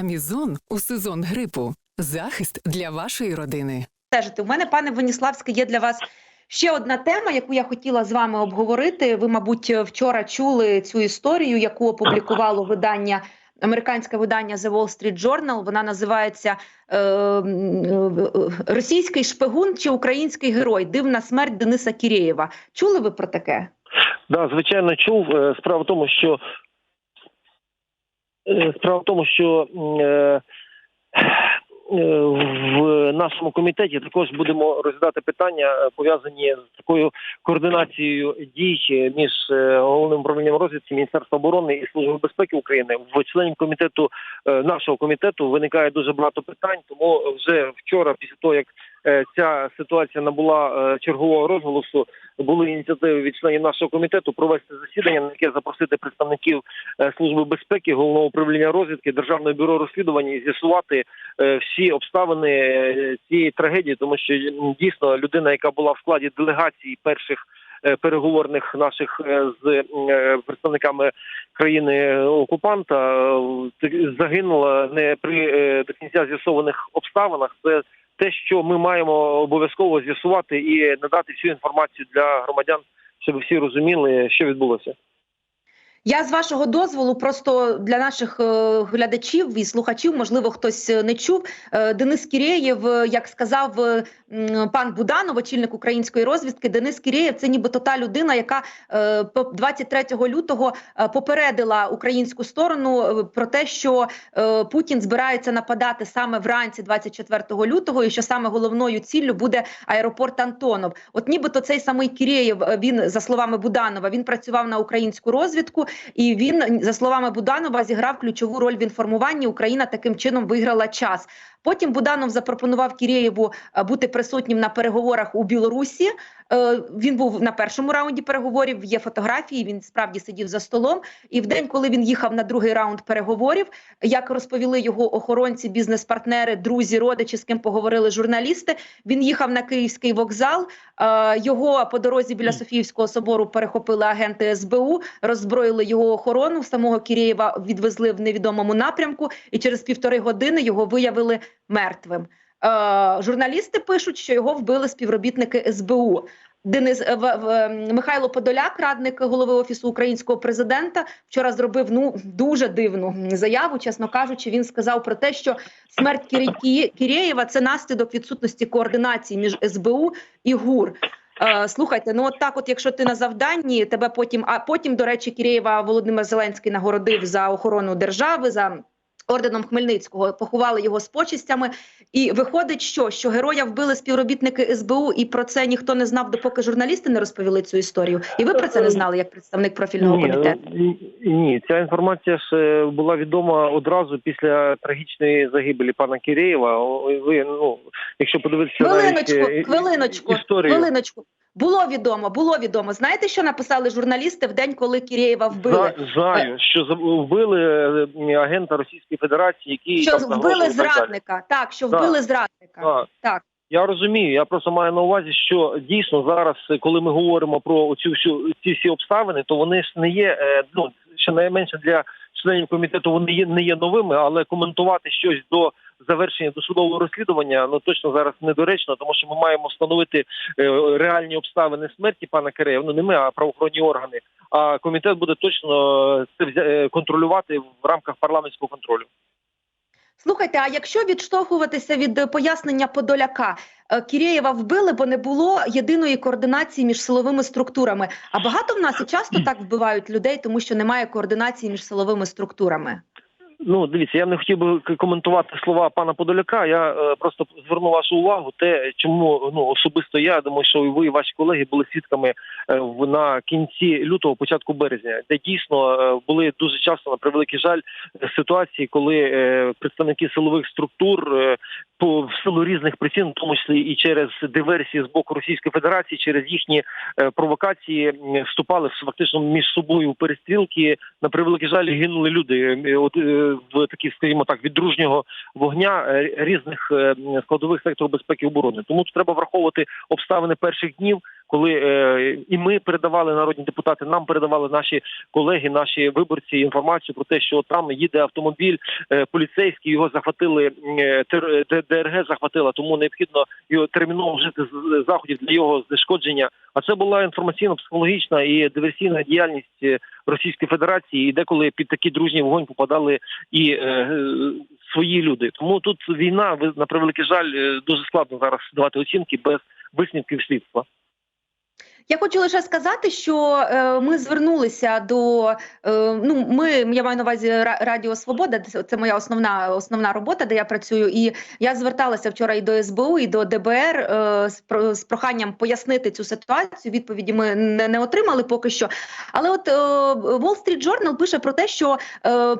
Амізон у сезон грипу. Захист для вашої родини. стежити. У мене, пане Веніславське, є для вас ще одна тема, яку я хотіла з вами обговорити. Ви, мабуть, вчора чули цю історію, яку опублікувало видання. Американське видання The Wall Street Journal, вона називається е, е, Російський шпигун чи український герой. Дивна смерть Дениса Кірєєва. Чули ви про таке? Да, звичайно, чув. Е, Справа в тому, що справа в тому, що е, е, в нашому комітеті також будемо розглядати питання е, пов'язані з такою координацією дій між е, головним управлінням розвідки Міністерства оборони і Служби безпеки України. В членів комітету е, нашого комітету виникає дуже багато питань. Тому вже вчора, після того як е, ця ситуація набула е, чергового розголосу, були ініціативи від членів нашого комітету провести засідання, на яке запросити представників е, служби безпеки, головного управління розвідки, державного бюро розслідування і з'ясувати е, всі обставини е, цієї трагедії, тому що дійсно людина, яка була в складі делегації перших. Е, Переговорних наших е, з е, представниками країни окупанта загинула не при до кінця з'ясованих обставинах. Це те, що ми маємо обов'язково з'ясувати і надати всю інформацію для громадян, щоб всі розуміли, що відбулося. Я з вашого дозволу, просто для наших е, глядачів і слухачів, можливо, хтось е, не чув. е, Денис Кірєєв, е, як сказав пан Буданов, очільник української розвідки, Денис Кірєєв це нібито та людина, яка е, по- 23 лютого попередила українську сторону про те, що Путін збирається нападати саме вранці 24 лютого, і що саме головною ціллю буде аеропорт Антонов. От нібито цей самий Кірєєв, е, він за словами Буданова, він працював на українську розвідку. І він, за словами Буданова, зіграв ключову роль в інформуванні. Україна таким чином виграла час. Потім Буданов запропонував Кірєєву е, бути присутнім на переговорах у Білорусі. Е, Він був на першому раунді переговорів. Є фотографії. Він справді сидів за столом. І в день, коли він їхав на другий раунд переговорів, як розповіли його охоронці, бізнес-партнери, друзі, родичі, з ким поговорили журналісти. Він їхав на київський вокзал. Е, Його по дорозі біля Софіївського собору перехопили агенти СБУ, роззброїли його охорону. Самого Кірєєва відвезли в невідомому напрямку, і через півтори години його виявили мертвим. Е, журналісти пишуть, що його вбили співробітники СБУ. Денис е, в, в, Михайло Подоляк, радник голови офісу українського президента, вчора зробив ну дуже дивну заяву. Чесно кажучи, він сказав про те, що смерть Кірі- Кірєєва – це наслідок відсутності координації між СБУ і ГУР. Е, слухайте, ну от так, от якщо ти на завданні, тебе потім, а потім, до речі, Кірєєва Володимир Зеленський нагородив за охорону держави. за Орденом Хмельницького поховали його з почистями, і виходить, що що героя вбили співробітники СБУ, і про це ніхто не знав, допоки журналісти не розповіли цю історію. І ви про це не знали як представник профільного Ні, комітету. ні, ні, ця інформація ж е, була відома одразу після трагічної загибелі пана Кірєєва. Ви ну, якщо подивитися Хвилиночку, навіть, е, хвилиночку, історію. хвилиночку. Було відомо, було відомо. Знаєте, що написали журналісти в день, коли Кірєєва вбили? Знаю, що за- вбили е, агента Російської Федерації, який Що там вбили зрадника? Так, що Так. вбили зрадника. Так. Так. Я розумію. Я просто маю на увазі, що дійсно зараз, е, коли ми говоримо про цю всю ці всі обставини, то вони ж не є е, ну щонайменше для членів комітету. Вони є не є новими, але коментувати щось до завершення досудового розслідування ну точно зараз недоречно, тому що ми маємо встановити е, реальні обставини смерті пана Кирея. Ну не ми, а правоохоронні органи. А комітет буде точно е, це е, контролювати в рамках парламентського контролю. Слухайте, а якщо відштовхуватися від е, пояснення Подоляка, е, Кірєєва вбили, бо не було єдиної координації між силовими структурами. А багато в нас і часто так вбивають людей, тому що немає координації між силовими структурами. Ну, дивіться, я не хотів би коментувати слова пана Подоляка. Я е, просто зверну вашу увагу, те, чому ну особисто я думаю, що і ви і ваші колеги були свідками е, в на кінці лютого, початку березня, де дійсно е, були дуже часто на превеликий жаль ситуації, коли е, представники силових структур е, по в силу різних причин, в тому числі і через диверсії з боку Російської Федерації, через їхні е, провокації вступали фактично між собою в перестрілки. На превеликий жаль, гинули люди. Е, От е, в такі, скажімо так, від дружнього вогня е, різних е, складових секторів безпеки і оборони. Тому тут треба враховувати обставини перших днів, коли е, і ми передавали народні депутати, нам передавали наші колеги, наші виборці інформацію про те, що там їде автомобіль е, поліцейський, його захватили е, ДРГ захватила, тому необхідно його терміново вжити заходів для його знешкодження. А це була інформаційно-психологічна і диверсійна діяльність Російської Федерації, і деколи під такий дружній вогонь попадали і е, свої люди. Тому тут війна, на превеликий жаль, дуже складно зараз давати оцінки без висновків слідства. Я хочу лише сказати, що е, ми звернулися до е, ну ми я маю на увазі Радіо Свобода. це- моя основна основна робота, де я працюю. І я зверталася вчора і до СБУ, і до ДБР е, з, з проханням пояснити цю ситуацію. Відповіді ми не, не отримали поки що. Але от Wall Street Journal пише про те, що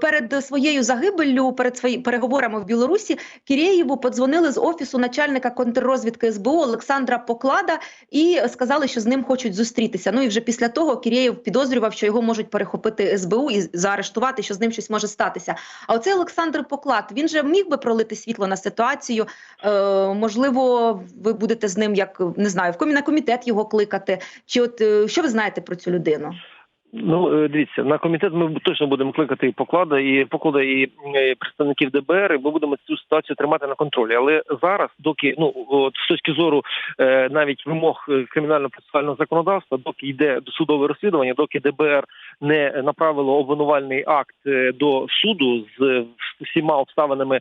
перед своєю загибеллю, перед свої переговорами в Білорусі, Кірєєву подзвонили з офісу начальника контррозвідки СБУ Олександра Поклада і сказали, що з ним хочуть зустрітися. Ну і вже після того Кірєєв підозрював, що його можуть перехопити СБУ і заарештувати, що з ним щось може статися. А оцей Олександр Поклад він же міг би пролити світло на ситуацію. Е, можливо, ви будете з ним як не знаю, в комітет його кликати. Чи от е, що ви знаєте про цю людину? Ну е, дивіться, на комітет ми точно будемо кликати і поклада, і поклада, і е, представників ДБР. і Ми будемо цю ситуацію тримати на контролі. Але зараз, доки ну от з точки зору е, навіть вимог кримінально-процесуального законодавства, доки йде досудове розслідування, доки ДБР не направило обвинувальний акт до суду з всіма обставинами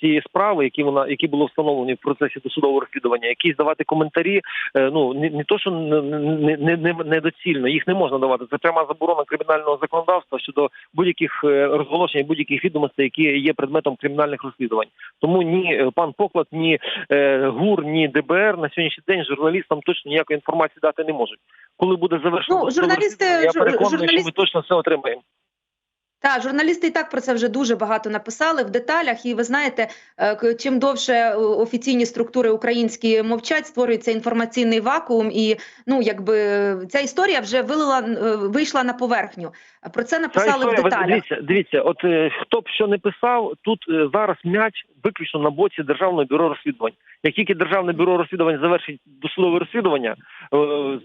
цієї справи, які вона які було встановлені в процесі досудового розслідування, якісь давати коментарі. Ну не, не то, що не, не, не, не недоцільно, їх не можна давати. Це пряма заборона кримінального законодавства щодо будь-яких е, розголошень, будь-яких відомостей, які є предметом кримінальних розслідувань. Тому ні е, пан Поклад, ні е, ГУР, ні ДБР на сьогоднішній день журналістам точно ніякої інформації дати не можуть. Коли буде завершено Ну, журналісти- я переконаний, журналіст... що ми точно все отримаємо. Так, журналісти і так про це вже дуже багато написали в деталях. І ви знаєте, е, чим довше е, офіційні структури українські мовчать, створюється інформаційний вакуум, і ну якби ця історія вже вилила е, вийшла на поверхню. Про це написали в історія, деталях. Дивіться, дивіться, от е, хто б що не писав, тут е, зараз м'яч виключно на боці Державного бюро розслідувань. Як тільки Державне бюро розслідувань завершить досудове розслідування, е,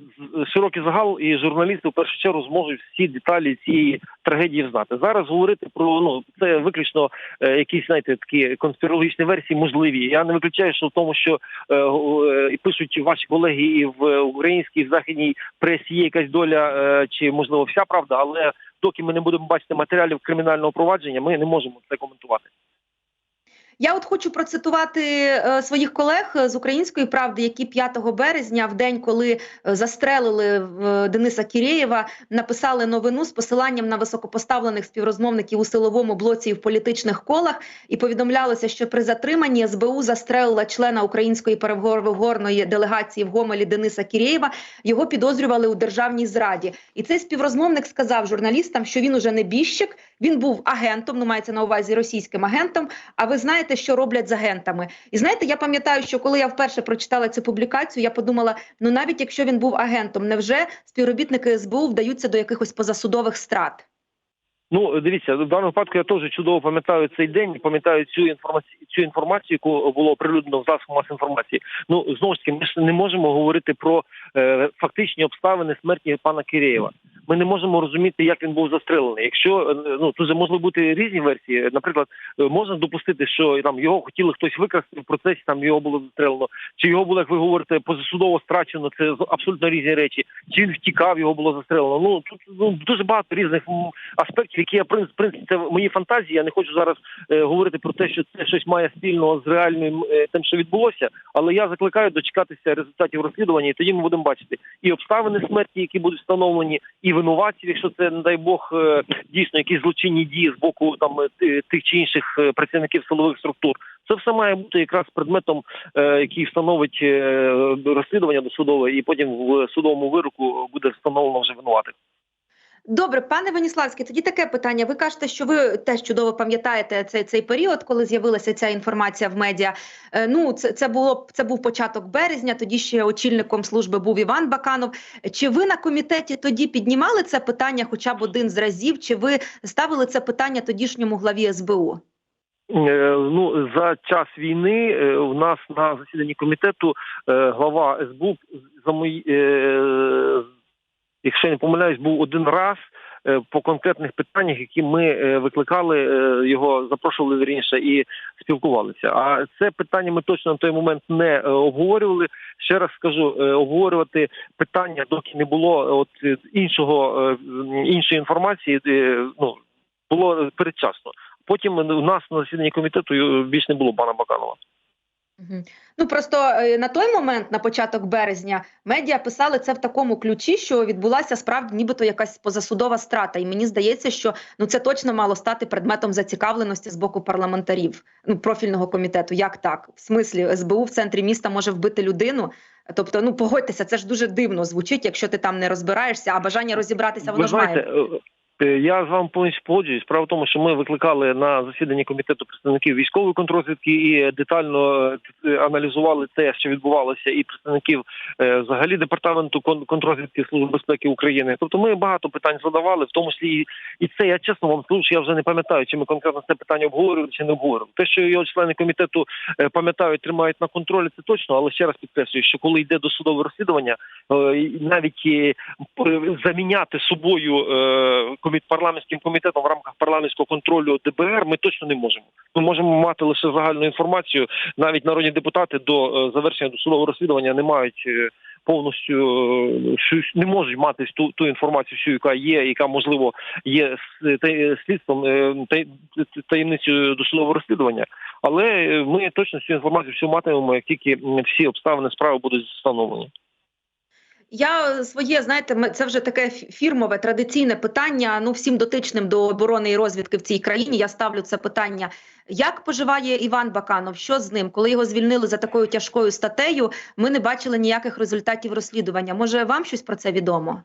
широкий загал і журналісти в першу чергу зможуть всі деталі цієї трагедії знати. Зараз говорити про ну це виключно е, якісь знаєте такі конспірологічні версії можливі. Я не виключаю, що в тому, що е, е, і пишуть ваші колеги і в українській і в західній пресі є якась доля, е, чи можливо вся правда, але доки ми не будемо бачити матеріалів кримінального провадження, ми не можемо це коментувати. Я от хочу процитувати е, своїх колег е, з української правди, які 5 березня, в день, коли е, застрелили Дениса Кірєєва, написали новину з посиланням на високопоставлених співрозмовників у силовому блоці і в політичних колах, і повідомлялося, що при затриманні СБУ застрелила члена української переговорної делегації в Гомелі Дениса Кірєєва. Його підозрювали у державній зраді. І цей співрозмовник сказав журналістам, що він уже не біжчик, він був агентом, ну мається на увазі російським агентом. А ви знаєте, що роблять з агентами? І знаєте, я пам'ятаю, що коли я вперше прочитала цю публікацію, я подумала: ну навіть якщо він був агентом, невже співробітники СБУ вдаються до якихось позасудових страт? Ну дивіться, в даному випадку я теж чудово пам'ятаю цей день, пам'ятаю цю інформацію, цю інформацію, яку було оприлюднено в засобах масової інформації. Ну знову ж таки, ми ж не можемо говорити про е, фактичні обставини смерті пана Кирєєва. Ми не можемо розуміти, як він був застрелений. Якщо е, ну тут же можуть бути різні версії. Наприклад, е, можна допустити, що там його хотіли хтось викрасти в процесі, там його було застрелено, чи його було, як ви говорите, позасудово страчено. Це абсолютно різні речі. Чи він втікав, його було застрелено. Ну тут ну дуже багато різних аспектів, які я принципі це мої фантазії. Я не хочу зараз е, говорити про те, що це щось має спільного з реальним е, тим, що відбулося. Але я закликаю дочекатися результатів розслідування, і тоді ми будемо бачити і обставини смерті, які будуть встановлені, і винуватців, якщо це не дай Бог е, дійсно якісь злочинні дії з боку там е, ти- тих чи інших е, працівників силових структур. Це все має бути якраз предметом, який встановить розслідування досудове, і потім в судовому вироку буде встановлено вже винуватих. Добре, пане Веніславський, тоді таке питання. Ви кажете, що ви теж чудово пам'ятаєте цей цей період, коли з'явилася ця інформація в медіа. Е, ну, це це було це був початок березня. Тоді ще очільником служби був Іван Баканов. Чи ви на комітеті тоді піднімали це питання, хоча б один з разів? Чи ви ставили це питання тодішньому главі СБУ? Е, Ну за час війни е, у нас на засіданні комітету е, глава СБУ за мої, якщо не помиляюсь, був один раз е, по конкретних питаннях, які ми е, викликали, е, його запрошували вірніше і спілкувалися. А це питання ми точно на той момент не обговорювали. Ще раз скажу, обговорювати питання, доки не було от іншого іншої інформації, ну було передчасно. Потім у нас на засіданні комітету більш не було пана Баканова. Ну просто е, на той момент, на початок березня, медіа писали це в такому ключі, що відбулася справді нібито якась позасудова страта. І мені здається, що ну це точно мало стати предметом зацікавленості з боку парламентарів ну, профільного комітету. Як так? В смислі СБУ в центрі міста може вбити людину. Тобто, ну погодьтеся, це ж дуже дивно звучить, якщо ти там не розбираєшся, а бажання розібратися воно Ви ж має. Е, е, я з вами повністю погоджуюсь. Справа в тому, що ми викликали на засіданні комітету представників військової контрозвідки і детально е, аналізували те, що відбувалося, і представників е, взагалі департаменту кон- контрозвідки Служби безпеки України. Тобто ми багато питань задавали, в тому числі і, це я чесно вам скажу, що я вже не пам'ятаю, чи ми конкретно це питання обговорювали чи не обговорювали. Те, що його члени комітету е, пам'ятають, тримають на контролі, це точно. Але ще раз підкреслюю, що коли йде до судового розслідування, е, навіть е, заміняти собою е, коміт парламентським комітетом в рамках парламентського контролю ДБР ми точно не можемо. Ми можемо мати лише загальну інформацію. Навіть народні депутати до е, завершення досудового розслідування не мають. е, Повністю е, не можуть мати ту, ту інформацію, всю, яка є, яка можливо є слідством таємницею досудового розслідування. Але ми точно цю інформацію всю матимемо, як тільки всі обставини справи будуть встановлені. Я своє, знаєте, це вже таке фірмове традиційне питання. Ну, всім дотичним до оборони і розвідки в цій країні. Я ставлю це питання. Як поживає Іван Баканов? Що з ним? Коли його звільнили за такою тяжкою статтею, ми не бачили ніяких результатів розслідування. Може, вам щось про це відомо?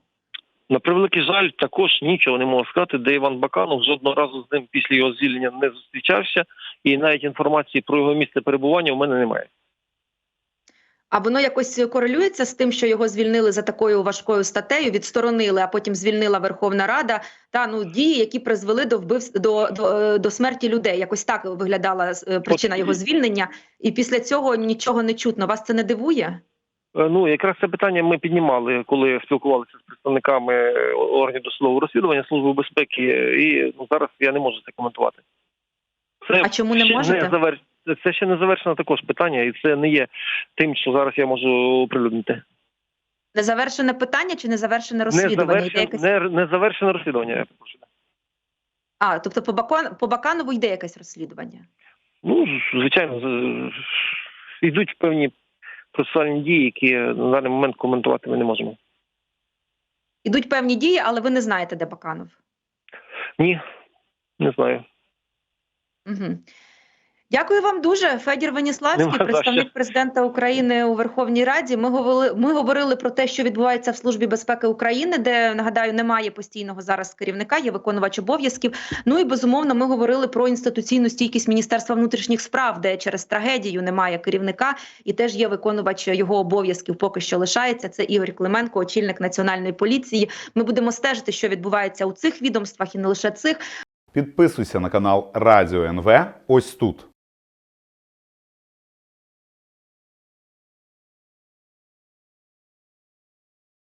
На превеликий жаль, також нічого не можу сказати, де Іван Баканов жодного разу з ним після його звільнення не зустрічався, і навіть інформації про його місце перебування у мене немає. А воно якось корелюється з тим, що його звільнили за такою важкою статтею, відсторонили, а потім звільнила Верховна Рада. Та ну дії, які призвели до вбивств до, до, е, до смерті людей. Якось так виглядала е, причина його звільнення, і після цього нічого не чутно. Вас це не дивує? Е, Ну якраз це питання ми піднімали, коли спілкувалися з представниками органів досудового розслідування Служби безпеки, і ну, зараз я не можу це коментувати. Це А чому не можете? завер... Це ще не завершено також питання, і це не є тим, що зараз я можу оприлюднити. Незавершене питання чи незавершене Не, розслідування? Йде завершен... якесь... не, не завершене розслідування. Я прошу. А, тобто по, Бакон... по Баканову йде якесь розслідування? Ну, звичайно, йдуть певні процесуальні дії, які на даний момент коментувати ми не можемо. Ідуть певні дії, але ви не знаєте, де Баканов. Ні, не знаю. Угу. Дякую вам дуже, Федір Веніславський, Нема представник президента України у Верховній Раді. Ми говорили, ми говорили про те, що відбувається в службі безпеки України, де нагадаю, немає постійного зараз керівника, є виконувач обов'язків. Ну і безумовно, ми говорили про інституційну стійкість Міністерства внутрішніх справ, де через трагедію немає керівника, і теж є виконувач його обов'язків. Поки що лишається. Це Ігор Клименко, очільник національної поліції. Ми будемо стежити, що відбувається у цих відомствах, і не лише цих. Підписуйся на канал Радіо НВ ось тут.